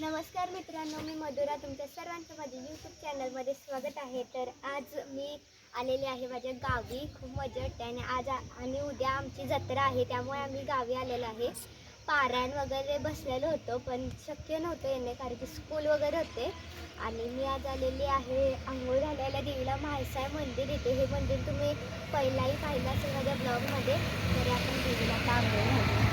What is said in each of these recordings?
नमस्कार मित्रांनो मी मधुरा तुमच्या सर्वांचं माझ्या यूट्यूब चॅनलमध्ये स्वागत आहे. तर आज मी आलेले आहे माझ्या गावी खूप मजा वाटते आणि आज आणि उद्या आमची जत्रा आहे त्यामुळे आम्ही गावी आलेलो आहे. पारायण वगैरे बसलेलो होतो पण शक्य नव्हतं येणे कारण की स्कूल वगैरे होते. आणि मी आज आलेली आहे आंघोळ घालायला देवीला म्हाळसाय मंदिर येते. हे मंदिर तुम्ही पहिलाही पाहिलं असेल माझ्या ब्लॉगमध्ये तरी आपण देवीला आता आंघोळ घालू.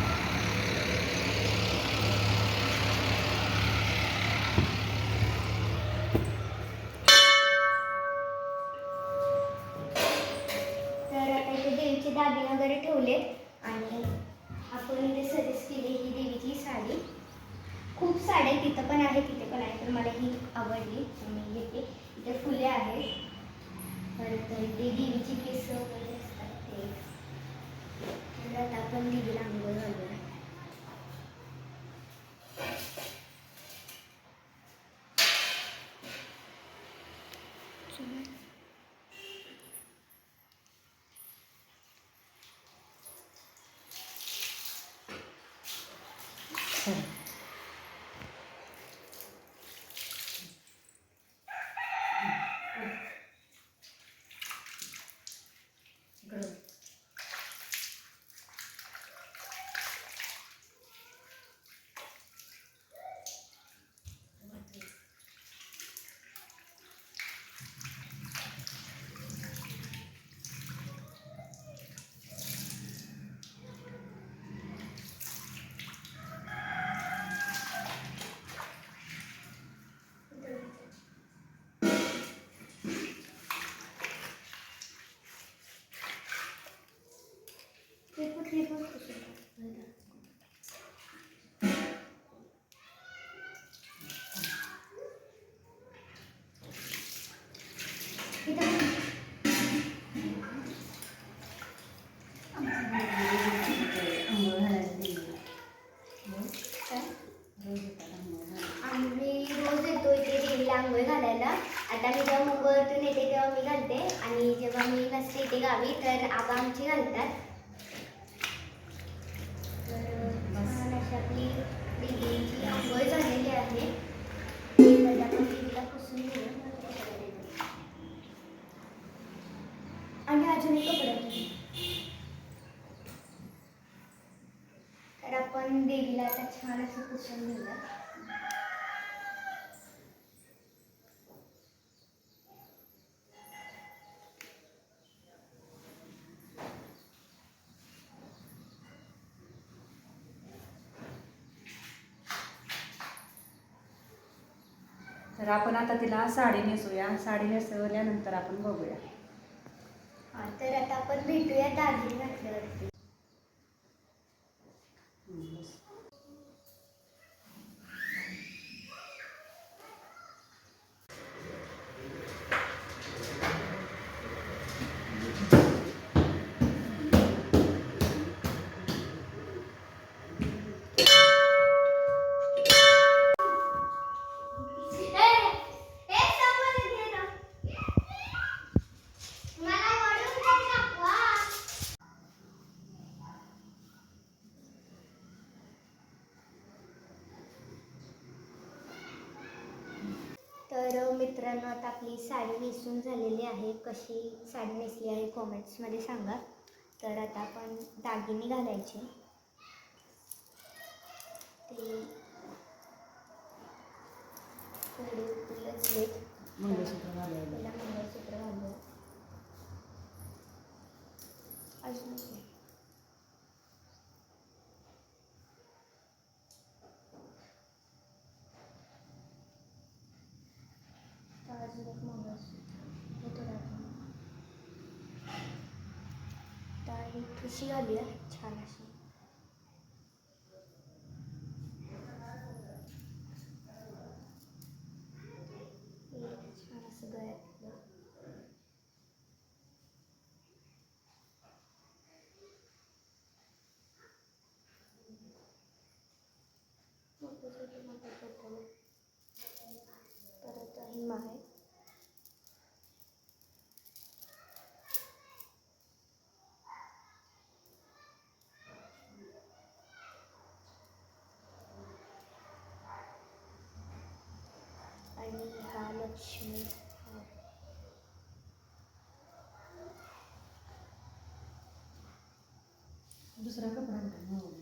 दागिने वगैरे ठेवले आणि आपण इथे सजेस्ट केली ही देवीची साडी. खूप साड्या तिथं पण आहे तिथे पण आहे तर मला ही आवडली. मी घेते इथे फुले आहेत. परत ते देवीची केस वगैरे असतात ते. आता आपण आंघोळ घालायला आता मी जेव्हा मुंबईवरतून येते तेव्हा मी घालते. आणि जेव्हा मी नसते इथे गावी तर आबा आमची घालतात. असं पुसून घेऊया तर आपण आता तिला साडी नेसूया. साडी नेसवल्यानंतर आपण बघूया. तर आता आपण भेटूया दागिने घातल्यावरती मला वळून नाही दाखवा तर मित्रांनो आता आपली साडी नेसून झालेली आहे. कशी साडी नेसली आहे कॉमेंट्समध्ये सांगा. तर आता आपण दागिने घालायचे. ते घालायला. मंगळसूत्र घालू अजून एक नाही. तर अजून एक मंगळसूत्र हे थोडं आपण कशी ही आहे छान अशी छान असं गळ्यातलं मोठं छोटं मोठं परत हिमा आहे saçma. Bu sıra kapandı. Ne oldu?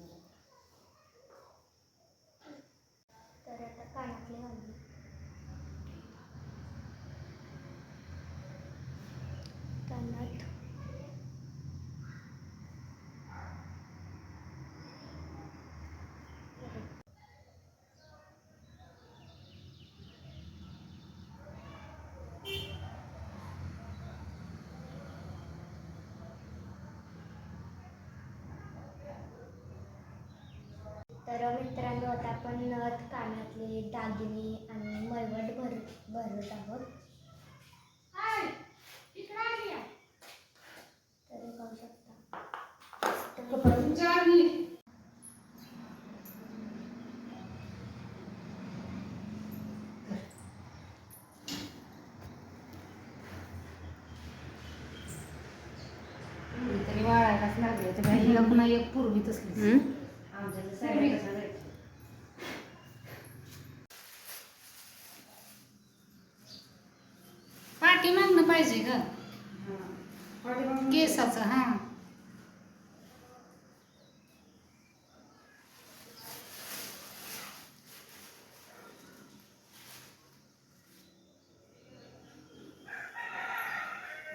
तर मित्रांनो आता आपण नथ कानातले दागिने आणि मळवट भर भरत आहोत. तर हे पाहू शकता. वाळायलाच लागले तर काही एक पूर्वी तसलीच हम्म? आमच्या तर साड्या कशा जायच्या? पाठी मागणं पाहिजे ग. केसाचं हा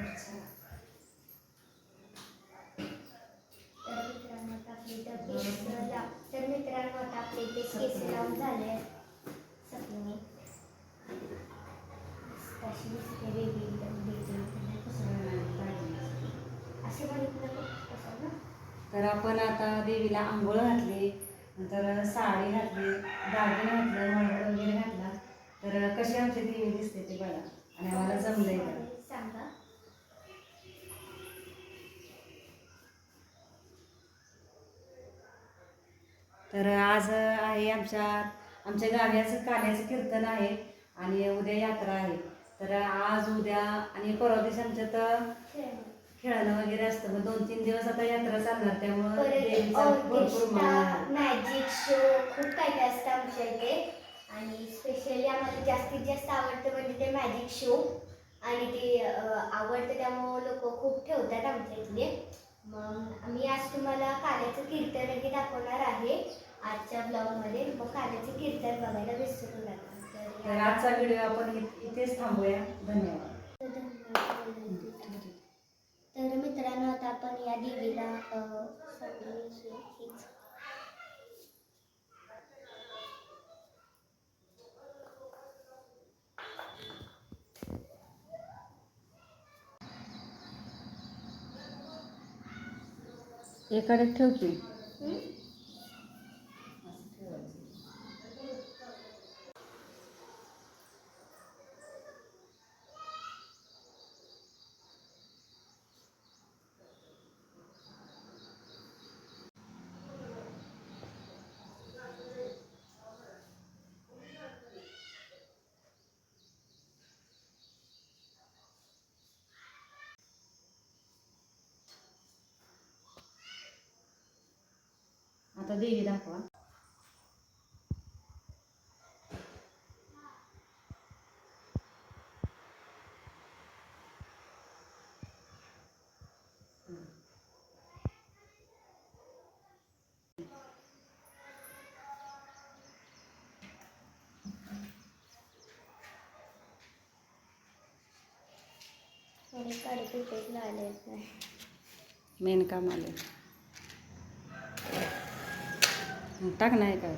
अच्छा. तर मित्रांनो आता आपले इथं केस लाव तर केस लावून झाले. सपने दिसते वेगळी. असे बघितलं तर आपण आता देवीला आंघोळ घातली नंतर साडी घातली दागिने घातलं मळवट वगैरे घातला. तर कशी आमची देवी दिसते ते बघा. आणि आम्हाला जमलंय का सांगा. तर आज आहे आमच्या आमच्या गाण्याचं काल्याचं कीर्तन आहे आणि उद्या यात्रा आहे. तर आज उद्या आणि परवा दिवशी आमच्यात खेळ खेळणं वगैरे असतं. मग दोन तीन दिवस आता यात्रा चालणार. त्यामुळं देवीचा भरपूर ऑर्केस्ट्रा मान आहे. मॅजिक शो खूप काय काय असतं आमच्या इथे. आणि स्पेशली आम्हाला जास्तीत जास्त आवडतं म्हणजे ते मॅजिक शो. आणि ते अं, आवडतं त्यामुळं लोक खूप ठेवतात आमच्या इथले मग आम्ही आज तुम्हाला काल्याचं कीर्तनही दाखवणार आहे. आजच्या ब्लॉगमध्ये मग काल्याचं कीर्तन बघायला विसरू नका. तर आजचा व्हिडिओ आपण इ- इथेच थांबूया. धन्यवाद. तर मित्रांनो आता आपण या देवीला अं, साडी हीच एकाडे ठेवते आता देवी दाखवा. मेन काम आले टाक नाही का?